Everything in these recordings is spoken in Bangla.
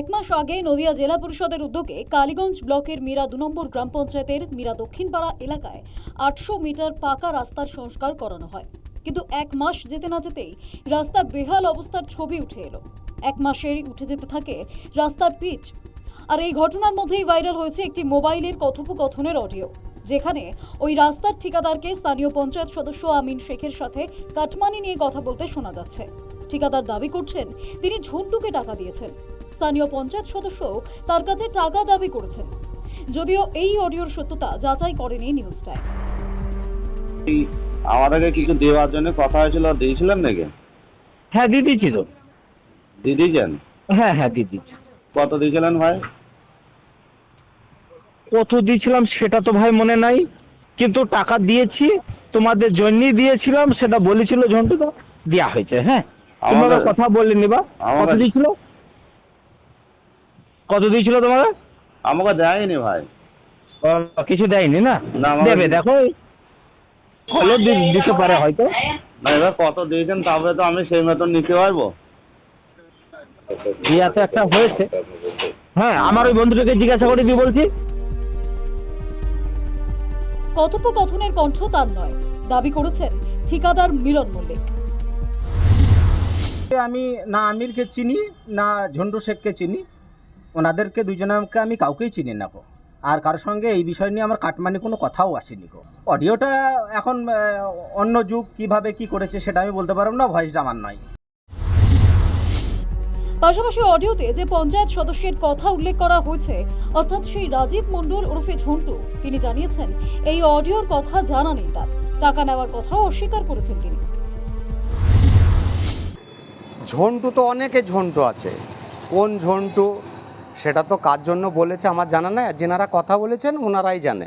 এক মাস আগে নদিয়া জেলা পরিষদের উদ্যোগে কালীগঞ্জ ব্লকের মীরা দু নম্বর গ্রাম পঞ্চায়েতের মীরা দক্ষিণপাড়া এলাকায় আটশো মিটার পাকা রাস্তার সংস্কার করানো হয়। কিন্তু এক মাস যেতে না যেতেই রাস্তার বেহাল অবস্থার ছবি উঠে এলো। এক মাসেরই উঠে যেতে থাকে রাস্তার পিচ। আর এই ঘটনার মধ্যেই ভাইরাল হয়েছে একটি মোবাইলের কথোপকথনের অডিও, যেখানে ওই রাস্তার ঠিকাদারকে স্থানীয় পঞ্চায়েত সদস্য আমিন শেখের সাথে কাটমানি নিয়ে কথা বলতে শোনা যাচ্ছে। ঠিকাদার দাবি করছেন তিনি ঝন্টুকে টাকা দিয়েছেন। স্থানীয় পঞ্চায়েত সদস্য তার কাছে টাকা দাবি করেছেন। যদিও এই অডিওর সত্যতা যাচাই করেনি নিউজটায় আমাদেরকে কিছু দেওয়ার জন্য কথা হয়েছিল দিয়েছিলেন নাকি? হ্যাঁ দিয়ে দিচ্ছি তো দিয়ে দিয়েছেন হ্যাঁ হ্যাঁ দিয়ে দিচ্ছি কত দিয়েছিলেন ভাই? কত দিয়েছিলাম সেটা তো ভাই মনে নাই কিন্তু টাকা দিয়েছি তোমাদের জন্যই দিয়েছিলাম সেটা বলেছিল ঝন্টু তো দেওয়া হয়েছে হ্যাঁ। তোমাকে কথা বললেনি বা? কত দিয়েছিল? কত দিয়েছিল তোমাকে? আমাকে দেয়নি ভাই। কিছু দেয়নি না? না, দেবে দেখো। দিতে পারে হয়তো। না এবার কত দিয়েছেন তবে তো আমি সেই মতন নিতে পারব। দেওয়া তো একটা হয়েছে। হ্যাঁ আমার ওই বন্ধুটাকে জিজ্ঞাসা করে দিয়ে বলছি কথোপকথনের কণ্ঠ তার নয়। দাবি করেছেন ঠিকাদার মিলন মল্লিক। আমি না আমিরকে চিনি, না ঝন্টু শেখকে চিনি। ওনাদেরকে দুজনকে আমি কাউকেই চিনি না গো। আর কারোর সঙ্গে এই বিষয় নিয়ে আমার কাটমানি কোনো কথাও আসেনি গো। অডিওটা এখন অন্য যুগ, কীভাবে কি করেছে সেটা আমি বলতে পারব না ভয়েসটা আমার নয়। পাশাপাশি অডিওতে যে পঞ্চায়েত সদস্যের কথা উল্লেখ করা হয়েছে, অর্থাৎ সেই রাজীব মণ্ডল ওরফে ঝন্টু, তিনি জানিয়েছেন, এই অডিওর কথা জানা নেই তার। টাকা নেওয়ার কথাও অস্বীকার করেছেন তিনি। ঝন্টু তো অনেকে ঝন্টু আছে। কোন ঝন্টু? সেটা তো কার জন্য বলেছে আমার জানা নাই। আর যেনারা কথা বলেছেন, ওনারাই জানে।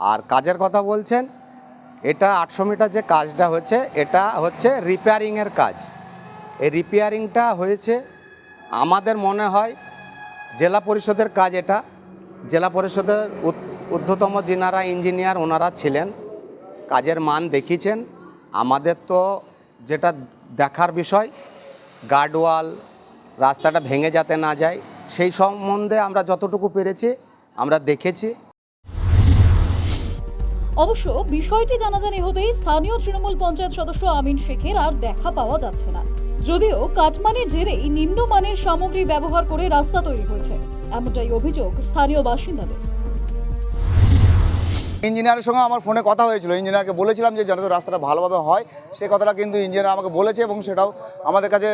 আর কাজের কথা বলছেন, এটা আটশো মিটার যে কাজটা হচ্ছে, এটা হচ্ছে রিপেয়ারিংয়ের কাজ। এই রিপেয়ারিংটা হয়েছে, আমাদের মনে হয় জেলা পরিষদের কাজ এটা। জেলা পরিষদের ঊর্ধ্বতম যিনারা ইঞ্জিনিয়ার ওনারা ছিলেন, কাজের মান দেখিয়েছেন। আমাদের তো যেটা দেখার বিষয় গার্ডওয়াল, রাস্তাটা ভেঙে যাতে না যায়, সেই সম্বন্ধে আমরা যতটুকু পেরেছি, আমরা দেখেছি। অবশ্য বিষয়টি জানাজানি হতেই স্থানীয় তৃণমূল পঞ্চায়েত সদস্য আমিন শেখের আর দেখা পাওয়া যাচ্ছে না। যদিও কাটমানির জেরেই নিম্নমানের সামগ্রী ব্যবহার করে রাস্তা তৈরি হয়েছে, এমনটাই অভিযোগ স্থানীয় বাসিন্দাদের। ইঞ্জিনিয়ারের সঙ্গে আমার ফোনে কথা হয়েছিল। ইঞ্জিনিয়ারকে বলেছিলাম যে, যাতে রাস্তাটা ভালোভাবে হয়। সেই কথাটা কিন্তু ইঞ্জিনিয়ার আমাকে বলেছে এবং সেটাও আমাদের কাছে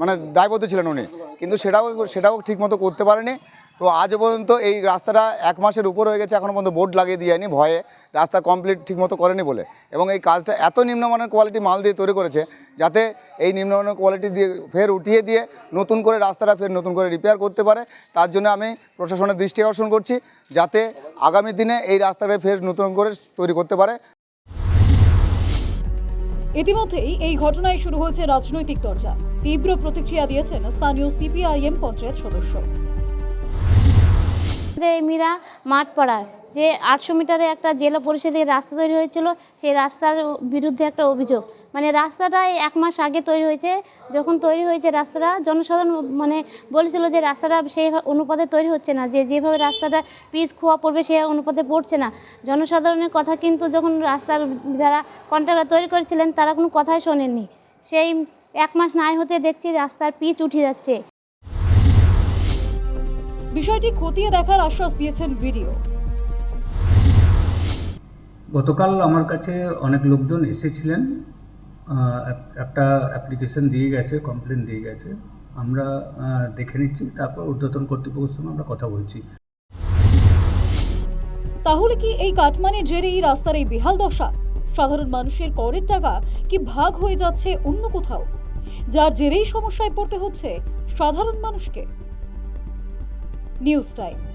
মানে দায়বদ্ধ ছিলেন উনি। কিন্তু সেটাও সেটাও ঠিকমতো করতে পারেনি। তো আজ পর্যন্ত এই রাস্তাটা এক মাসের উপর হয়ে গেছে এখনও পর্যন্ত বোর্ড লাগিয়ে দিয়ে ভয়ে রাস্তা কমপ্লিট ঠিকমতো করেনি বলে। এবং এই কাজটা এত নিম্নমানের কোয়ালিটি মাল দিয়ে তৈরি করেছে, যাতে এই নিম্নমানের কোয়ালিটি দিয়ে ফের উঠিয়ে দিয়ে নতুন করে রাস্তাটা ফের নতুন করে রিপেয়ার করতে পারে। তার জন্য আমি প্রশাসনের দৃষ্টি আকর্ষণ করছি, যাতে আগামী দিনে এই রাস্তাটা ফের নতুন করে তৈরি করতে পারে। ইতিমধ্যেই এই ঘটনায় শুরু হয়েছে রাজনৈতিক চর্চা। তীব্র প্রতিক্রিয়া দিয়েছেন স্থানীয় সিপিআইএম পঞ্চায়েত সদস্য। এই মীরা মাঠপাড়ার যে আটশো মিটারে একটা জেলা পরিষদের রাস্তা তৈরি হয়েছিল, সেই রাস্তার বিরুদ্ধে একটা অভিযোগ। মানে রাস্তাটা এক মাস আগে তৈরি হয়েছে। যখন তৈরি হয়েছে রাস্তাটা, জনসাধারণ মানে বলেছিল যে রাস্তাটা সেই অনুপাতে তৈরি হচ্ছে না, যে যেভাবে রাস্তাটা পিচ খোয়া পড়বে সেই অনুপাতে পড়ছে না। জনসাধারণের কথা কিন্তু যখন রাস্তার যারা কন্ট্রাক্টর তৈরি করেছিলেন, তারা কোনো কথাই শোনেননি। সেই এক মাস নাই হতে দেখছি রাস্তার পিচ উঠে যাচ্ছে। বিষয়টি খতিয়ে দেখার আশ্বাস দিয়েছেন বিডিও। গতকাল আমার কাছে অনেক লোকজন এসেছিলেন একটা অ্যাপ্লিকেশন দিয়ে গেছে কমপ্লেন দিয়ে গেছে। আমরা দেখে নিচ্ছি তারপর ঊর্ধ্বতন কর্তৃপক্ষের সঙ্গে আমরা কথা বলছি। তাহলে কি এই কাটমানির জেরেই রাস্তার এই বেহাল দশা? সাধারণ মানুষের করের টাকা কি ভাগ হয়ে যাচ্ছে অন্য কোথাও? যার জেরেই সমস্যায় পড়তে হচ্ছে সাধারণ মানুষকে। News time